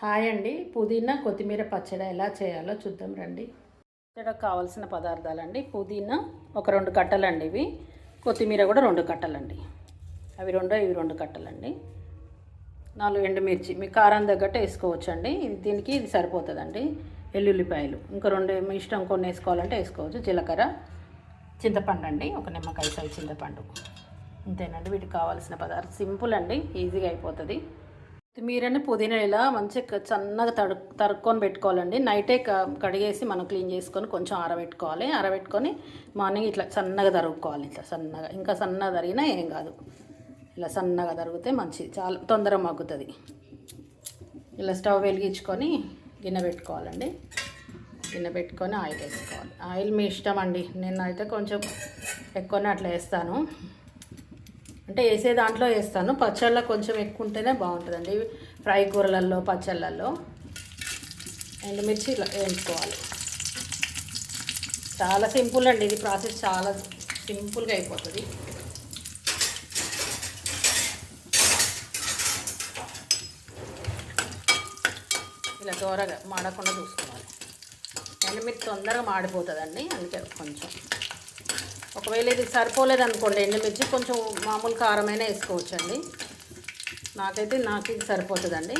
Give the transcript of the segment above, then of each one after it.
Hi అండి. పుదీనా కొత్తిమీర పచ్చడి ఎలా చేయాలో చూద్దాం రండి. ఇక్కడ కావాల్సిన పదార్థాలండి. పుదీనా ఒక రెండు కట్టలండి ఇవి. కొత్తిమీర కూడా రెండు కట్టలండి. అవి రెండు ఇవి రెండు కట్టలండి. నాలుగు ఎండుమిర్చి మీ కారం తగ్గట్టు వేసుకోవచ్చండి. దీనికి ఇది సరిపోతుందండి. ఎల్లుల్లిపాయలు. ఇంకా రెండు మీ ఇష్టం కొన్ని వేసుకోవాలంటే వేసుకోవచ్చు. జీలకర్ర చింతపండు అండి ఒక నిమ్మకాయ సైజ్ చింతపండు. అంతేనండి వీటికి కావాల్సిన పదార్థం సింపుల్ అండి. ఈజీగా అయిపోతుంది. కొత్తిమీరని పుదీనా ఇలా మంచిగా సన్నగా తడు తరుక్కొని పెట్టుకోవాలండి. నైటే క- కడిగేసి మనం క్లీన్ చేసుకొని కొంచెం ఆరబెట్టుకోవాలి. ఆరబెట్టుకొని మార్నింగ్ ఇట్లా సన్నగా తరుగుకోవాలి ఇట్లా సన్నగా. ఇంకా సన్నగా తరిగినా ఏం కాదు. ఇలా సన్నగా తరిగితే మంచిది చాలా తొందరగా మగ్గుతుంది. ఇలా స్టవ్ వెలిగించుకొని గిన్నె పెట్టుకోవాలండి. గిన్నె పెట్టుకొని ఆయిల్ వేసుకోవాలి. ఆయిల్ మీ ఇష్టం అండి. నేను అయితే కొంచెం ఎక్కువనే అట్లా వేస్తాను. అంటే వేసే దాంట్లో వేస్తాను. పచ్చళ్ళ కొంచెం ఎక్కువ ఉంటేనే బాగుంటుందండి ఫ్రై కూరలలో పచ్చళ్ళల్లో. ఎండుమిర్చి ఇలా వేయించుకోవాలి చాలా సింపుల్ అండి. ఇది ప్రాసెస్ చాలా సింపుల్గా అయిపోతుంది. ఇలా దూరగా మాడకుండా చూసుకోవాలి. ఎండుమిర్చి తొందరగా మాడిపోతుందండి. అందుకే కొంచెం. ఒకవేళ ఇది సరిపోలేదు అనుకోండి ఎండుమిర్చి కొంచెం మామూలు కారమైనా వేసుకోవచ్చండి. నాకైతే నాకు ఇది సరిపోతుందండి.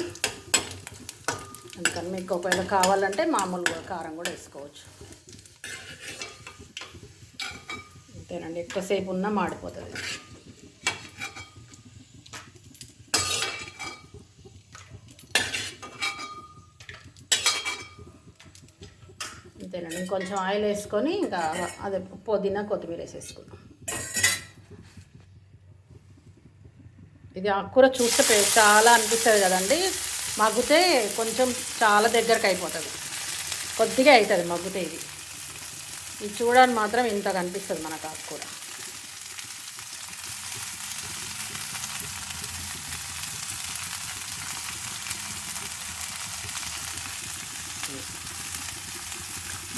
అందుకని మీకు ఒకవేళ కావాలంటే మామూలుగా కారం కూడా వేసుకోవచ్చు. అంతేనండి ఎక్కువసేపు ఉన్నా మాడిపోతుంది. కొంచెం ఆయిల్ వేసుకొని ఇంకా అదే పుదీనా కొత్తిమీర వేసేసుకున్నాం ఇది ఆకుకూర చూస్తే చాలా అనిపిస్తుంది కదండి. మగ్గితే కొంచెం చాలా దగ్గరకు అయిపోతుంది. కొద్దిగా అవుతుంది మగ్గితే ఇది. ఇది చూడడానికి మాత్రం ఇంత కనిపిస్తుంది మనకు ఆకుకూర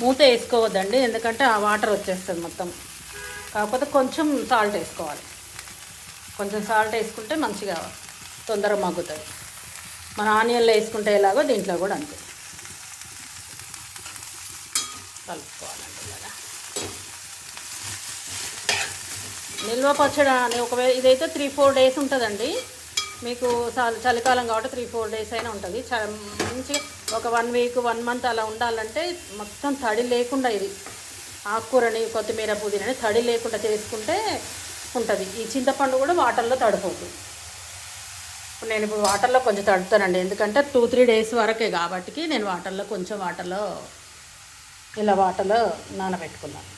మూత వేసుకోవద్దండి ఎందుకంటే ఆ వాటర్ వచ్చేస్తుంది మొత్తం. కాకపోతే కొంచెం సాల్ట్ వేసుకోవాలి. కొంచెం సాల్ట్ వేసుకుంటే మంచిగా తొందరగా మగ్గుతుంది. మన ఆనియన్లో వేసుకుంటే ఎలాగో దీంట్లో కూడా అంతే. కలుపుకోవాలండి ఇలాగా నిల్వ పచ్చడి అని ఒకవేళ ఇదైతే త్రీ ఫోర్ డేస్ ఉంటుందండి. మీకు చలికాలం కాబట్టి త్రీ ఫోర్ డేస్ అయినా ఉంటుంది. చ మంచిగా ఒక వన్ వీక్ వన్ మంత్ అలా ఉండాలంటే మొత్తం తడి లేకుండా ఇది. ఆకుకూరని కొత్తిమీర పుదీనని తడి లేకుండా చేసుకుంటే ఉంటుంది. ఈ చింతపండు కూడా వాటర్లో తడిపోతుంది ఇప్పుడు నేను ఇప్పుడు వాటర్లో కొంచెం తడుపుతానండి. ఎందుకంటే టూ త్రీ డేస్ వరకే కాబట్టి నేను వాటర్లో కొంచెం వాటర్లో ఇలా వాటర్లో నానబెట్టుకున్నాను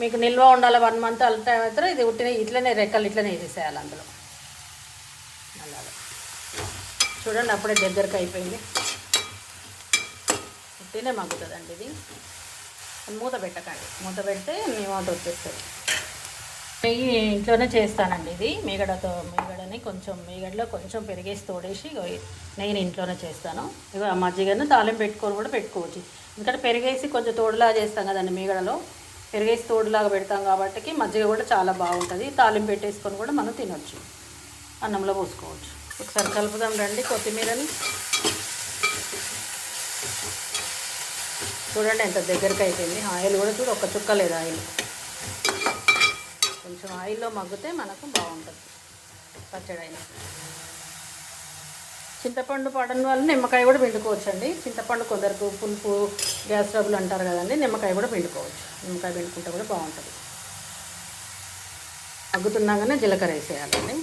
మీకు నిల్వ ఉండాలి వన్ మంత్ అంటే మాత్రం ఇది ఉట్టిన ఇట్లనే రెక్కలు ఇట్లనే వేసేసేయాలి అందులో. అలాగా. చూడండి అప్పుడే దగ్గరకు అయిపోయింది. పుట్టినే మగ్గుతుందండి ఇది. మూత పెట్టకండి. మూత పెడితే మీ వాటర్ వచ్చేస్తుంది. నెయ్యి ఇంట్లోనే చేస్తానండి ఇది. మీగడతో మీగడని కొంచెం మీగడలో కొంచెం పెరిగేసి తోడేసి నెయ్యిని ఇంట్లోనే చేస్తాను. ఇక మజ్జిగను తాలింపు పెట్టుకొని కూడా పెట్టుకోవచ్చు. ఎందుకంటే పెరిగేసి కొంచెం తోడులా చేస్తాం కదండి మీగడలో. పెరిగేసి తోడులాగా పెడతాం కాబట్టి మజ్జిగ కూడా చాలా బాగుంటుంది. తాలింపు పెట్టేసుకొని కూడా మనం తినొచ్చు. అన్నంలో పోసుకోవచ్చు. ఒకసారి కలుపుదాం రండి కొత్తిమీరని. చూడండి ఎంత దగ్గరికి అయిపోయింది. ఆయిల్ కూడా చూడు ఒక్క చుక్క లేదు ఆయిల్. కొంచెం ఆయిల్లో మగ్గితే మనకు బాగుంటుంది పచ్చడి అయినా చింతపండు పడని వాళ్ళు నిమ్మకాయ కూడా పిండుకోవచ్చండి. చింతపండు కొందరికి పులుపు గ్యాస్ ట్రబుల్ అంటారు కదండి నిమ్మకాయ కూడా పిండుకోవచ్చు. నిమ్మకాయ పిండుకుంటే కూడా బాగుంటుంది. మగ్గుతున్నాగానే జీలకర్ర వేసేయాలండి.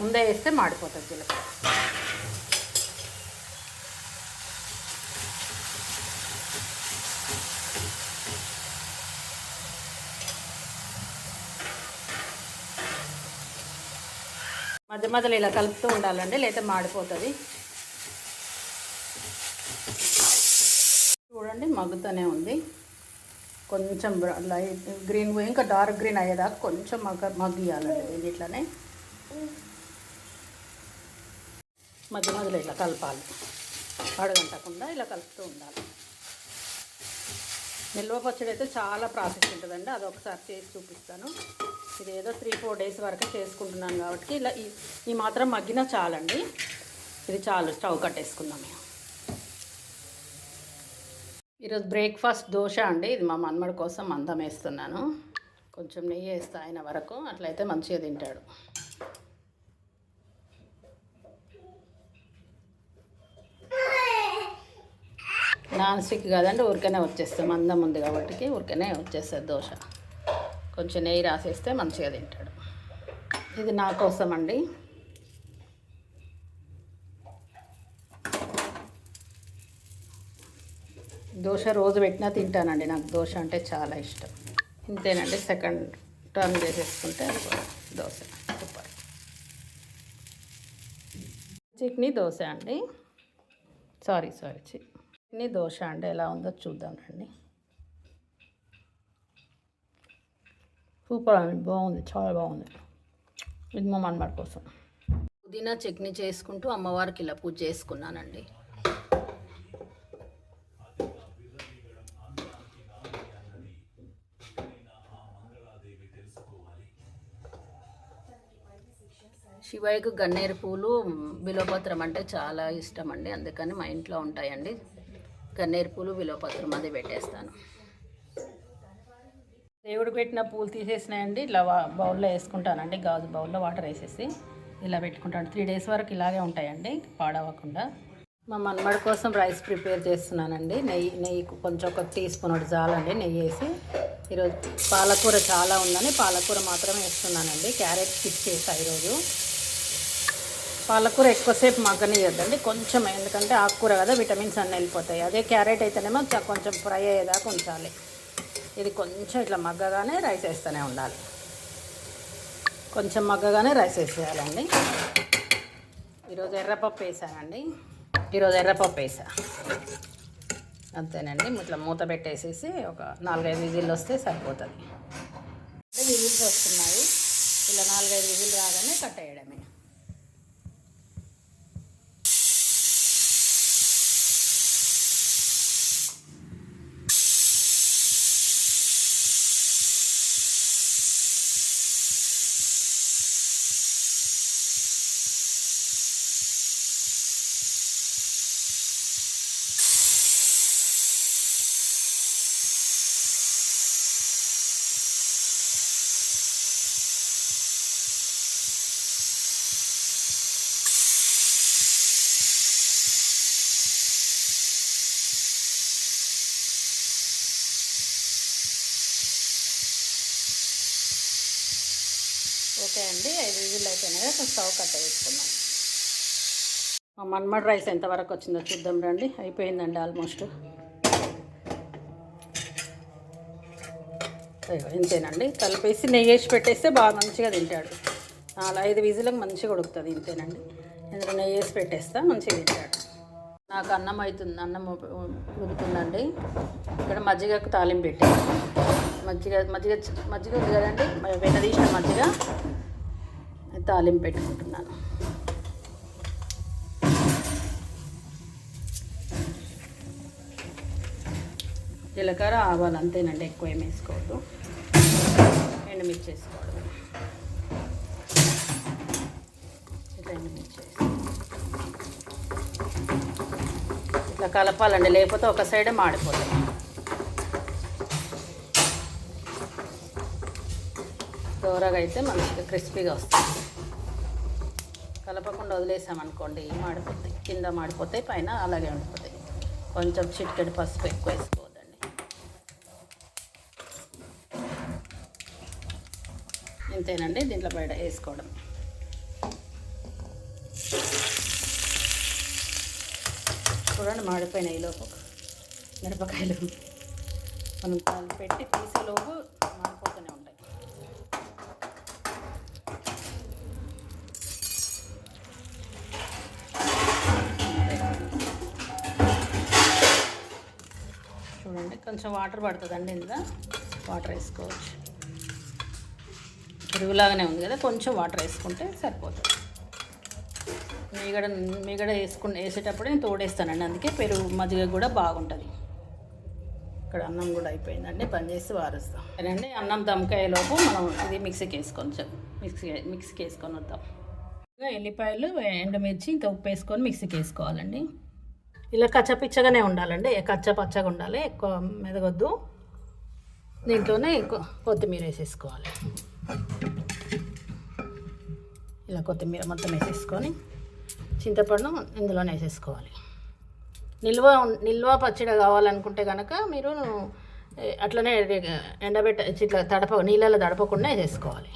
ముందే వేస్తే మాడిపోతుంది జీలకర్ర. మధ్య మధ్యలో ఇలా కలుపుతూ ఉండాలండి లేకపోతే మాడిపోతుంది. చూడండి మగ్గుతూనే ఉంది. కొంచెం లైట్ గ్రీన్ పోయి ఇంకా డార్క్ గ్రీన్ అయ్యేదాకా కొంచెం మగ్గ మగ్గియాలండి దీన్ని మధ్య మధ్యలో ఇలా కలపాలి. అడగంటకుండా ఇలా కలుపుతూ ఉండాలి. నిల్వ పచ్చడి అయితే చాలా ప్రాసెస్ ఉంటుందండి. అది ఒకసారి చేసి చూపిస్తాను. ఇది ఏదో త్రీ ఫోర్ డేస్ వరకు చేసుకుంటున్నాను కాబట్టి ఇలా ఈ ఈ మాత్రం మగ్గినా చాలండి. ఇది చాలు స్టవ్ కట్టేసుకుందాం మేము ఈరోజు బ్రేక్ఫాస్ట్ దోశ అండి. ఇది మా మన్మడి కోసం అందం వేస్తున్నాను. కొంచెం నెయ్యి వేస్తా ఆయన వరకు. అట్లయితే మంచిగా తింటాడు. నాన్ స్టిక్ కాదండి ఊరికనే వచ్చేస్తాం మందం ఉంది కాబట్టి ఊరికనే వచ్చేస్తుంది దోశ. కొంచెం నెయ్యి రాసేస్తే మంచిగా తింటాడు. ఇది నా కోసం అండి దోశ రోజు పెట్టినా తింటానండి నాకు దోశ అంటే చాలా ఇష్టం. ఇంతేనండి సెకండ్ టర్న్ చేసేసుకుంటే దోశ. సూపర్. చట్నీ దోశ అండి. సారీ సారీ చట్నీ దోశ అండి ఎలా ఉందో చూద్దాం రండి. సూపర్ అండి బాగుంది చాలా బాగుంది. ఇది మా మనమాట కోసం. పుదీనా చట్నీ చేసుకుంటూ అమ్మవారికి ఇలా పూజ చేసుకున్నానండి. శివయ్యకు గన్నేరు పూలు బిలోపత్రం అంటే చాలా ఇష్టం అండి అందుకని మా ఇంట్లో ఉంటాయండి. గన్నేరు పూలు బిలోపత్రం అది పెట్టేస్తాను. దేవుడు పెట్టిన పూలు తీసేసినాయండి. ఇలా బౌల్లో వేసుకుంటానండి. గాజు బౌల్లో వాటర్ వేసేసి ఇలా పెట్టుకుంటాను. త్రీ డేస్ వరకు ఇలాగే ఉంటాయండి. పాడవకుండా. మా మన్మడి కోసం రైస్ ప్రిపేర్ చేస్తున్నానండి. నెయ్యి నెయ్యి కొంచెం ఒక టీ స్పూన్ ఒకటి చాలండి. నెయ్యి వేసి ఈరోజు పాలకూర చాలా ఉందని పాలకూర మాత్రమే వేస్తున్నానండి. క్యారెట్ స్కిప్ చేసా ఈరోజు. పాలకూర ఎక్కువసేపు మగ్గనియొద్దండి. కొంచెం ఎందుకంటే ఆకుకూర కదా విటమిన్స్ అన్నీ వెళ్ళిపోతాయి. అదే క్యారెట్ అయితేనేమో కొంచెం ఫ్రై అయ్యేదాకా ఉంచాలి. ఇది కొంచెం ఇట్లా మగ్గగానే రైస్ వేస్తూనే ఉండాలి. కొంచెం మగ్గగానే రైస్ వేసేయాలండి. ఈరోజు ఎర్రపప్పు వేసానండి. ఈరోజు ఎర్రపప్పు వేసా. అంతేనండి. ఇట్లా మూత పెట్టేసేసి ఒక నాలుగైదు విజిల్లు వస్తే సరిపోతుంది. విజిల్స్ వస్తున్నాయి. ఇలా నాలుగైదు విజిల్ రాగానే కట్టేయడమే ఓకే అండి ఐదు విజిల్ అయిపోయినాయి కదా స్టవ్ కట్ట వేసుకున్నాం మా మన్మడ్ రైస్ ఎంతవరకు వచ్చిందో చూద్దాం రండి. అయిపోయిందండి ఆల్మోస్ట్. ఇంతేనండి. కలిపేసి నెయ్యి వేసి పెట్టేస్తే బాగా మంచిగా తింటాడు. నాలుగు ఐదు విజిలకు మంచిగా ఉడుకుతుంది ఇంతేనండి. ఇందులో నెయ్యి వేసి పెట్టేస్తా మంచిగా తింటాడు. నాకు అన్నం అవుతుంది అన్నం ఉడుకుతుందండి ఇక్కడ మజ్జిగకు తాలింపు పెట్టాను. మజ్జిగ మజ్జిగ మజ్జిగ ఉంది కదండి వెనదీసిన మజ్జిగ. తాలింపు పెట్టుకుంటున్నాను. జీలకర్ర ఆవాలు అంతేనండి ఎక్కువ ఏం వేసుకోవద్దు. ఎండుమిర్చి వేసుకోవడం ఇట్లా ఎండుమిర్చి ఇట్లా కలపాలండి లేకపోతే ఒక సైడే మాడిపోతుంది దోరగా అయితే మంచిగా క్రిస్పీగా వస్తుంది కలపకుండా వదిలేసామనుకోండి మాడిపోతాయి కింద మాడిపోతాయి పైన అలాగే ఉండిపోతాయి. కొంచెం చిటికెడు పసుపు ఎక్కువ వేసుకోవద్దండి. ఇంతేనండి దీంట్లో బయట వేసుకోవడం. చూడండి మాడిపోయినాయి లోపు మిరపకాయలు. మనం పెట్టి తీసేలోపు కొంచెం వాటర్ పడుతుందండి ఇందులో. వాటర్ వేసుకోవచ్చు. పెరుగులాగానే ఉంది కదా కొంచెం వాటర్ వేసుకుంటే సరిపోతుంది. మీగడ మీగడ వేసుకుని వేసేటప్పుడు నేను తోడేస్తానండి అందుకే పెరుగు మజ్జిగ కూడా బాగుంటుంది. ఇక్కడ అన్నం కూడా అయిపోయిందండి పని చేసి వారుస్తాం. సరేనండి అన్నం దమ్కాయలోపు మనం ఇది మిక్సీకి వేసుకొని మిక్సీ మిక్సీకి వేసుకొని వద్దాం. ఇంకా ఎల్లిపాయలు ఎండుమిర్చి ఇంకా ఉప్పు వేసుకొని మిక్సీకి వేసుకోవాలండి. ఇలా కచ్చపిచ్చగానే ఉండాలండి. కచ్చ పచ్చగా ఉండాలి ఎక్కువ మెదగొద్దు. దీంట్లోనే ఎక్కువ కొత్తిమీర వేసేసుకోవాలి. ఇలా కొత్తిమీర మొత్తం వేసేసుకొని చింతపండు ఇందులోనే వేసేసుకోవాలి. నిల్వ నిల్వ పచ్చడి కావాలనుకుంటే కనుక మీరు అట్లనే ఎండబెట్ట ఇట్లా తడప నీళ్ళలో తడపకుండా వేసేసుకోవాలి.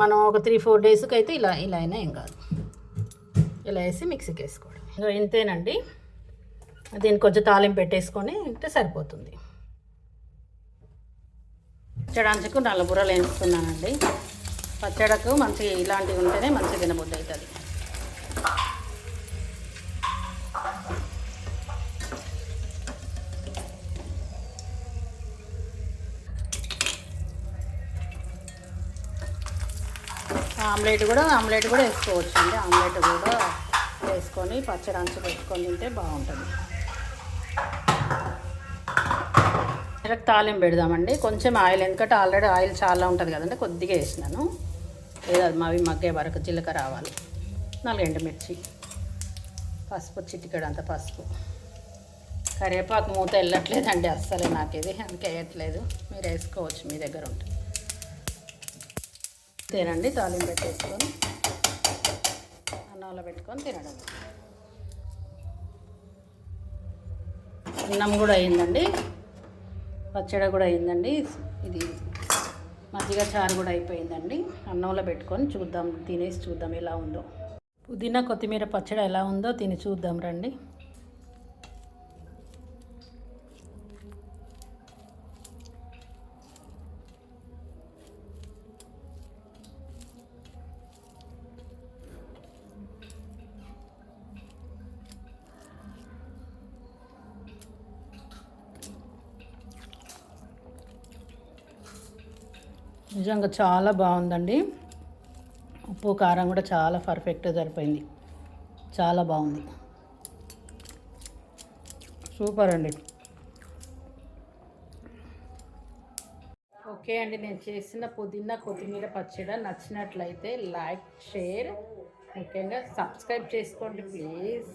మనం ఒక త్రీ ఫోర్ డేస్కి అయితే ఇలా ఇలా అయినా ఏం కాదు. ఇలా వేసి మిక్సీకి వేసుకోవడం. ఇంతేనండి. దీనికి కొంచెం తాలింపు పెట్టేసుకొని ఇంటే సరిపోతుంది. పచ్చడానికి నల్లబుర్రలు వేయించుకున్నానండి. పచ్చడకు మంచి ఇలాంటివి ఉంటేనే మంచి తినబుద్ధి అవుతుంది ఆమ్లెట్ కూడా ఆమ్లెట్ కూడా వేసుకోవచ్చు అండి ఆమ్లెట్ కూడా వేసుకొని పచ్చడి అంచు పెట్టుకొని తింటే బాగుంటుంది. డైరెక్ట్ తాలింపు పెడదామండి. కొంచెం ఆయిల్ ఎందుకంటే ఆల్రెడీ ఆయిల్ చాలా ఉంటుంది కదండి కొద్దిగా వేసినాను. లేదా మావి మగ్గే వరకు జీలకర్ర రావాలి. నాలుగు ఎండుమిర్చి పసుపు చిటికెడు అంత పసుపు. కరివేపాకు మూత వెళ్ళట్లేదండి అస్సలే నాకు ఇది అందుకే వేయట్లేదు. మీరు వేసుకోవచ్చు మీ దగ్గర ఉంటుంది తినండి తాలింపు పెట్టేసుకొని. పెట్టుకొని తినడం. అన్నం కూడా అయిందండి. పచ్చడి కూడా అయిందండి. ఇది మజ్జిగ చారు కూడా అయిపోయిందండి. అన్నంలో పెట్టుకొని చూద్దాం తినేసి చూద్దాం ఎలా ఉందో. పుదీనా కొత్తిమీర పచ్చడి ఎలా ఉందో తిని చూద్దాం రండి. నిజంగా చాలా బాగుందండి. ఉప్పు కారం కూడా చాలా పర్ఫెక్ట్గా సరిపోయింది. చాలా బాగుంది. సూపర్ అండి. ఓకే అండి నేను చేసిన పుదీనా కొత్తిమీర పచ్చడి నచ్చినట్లయితే లైక్ షేర్ ముఖ్యంగా సబ్స్క్రైబ్ చేసుకోండి ప్లీజ్.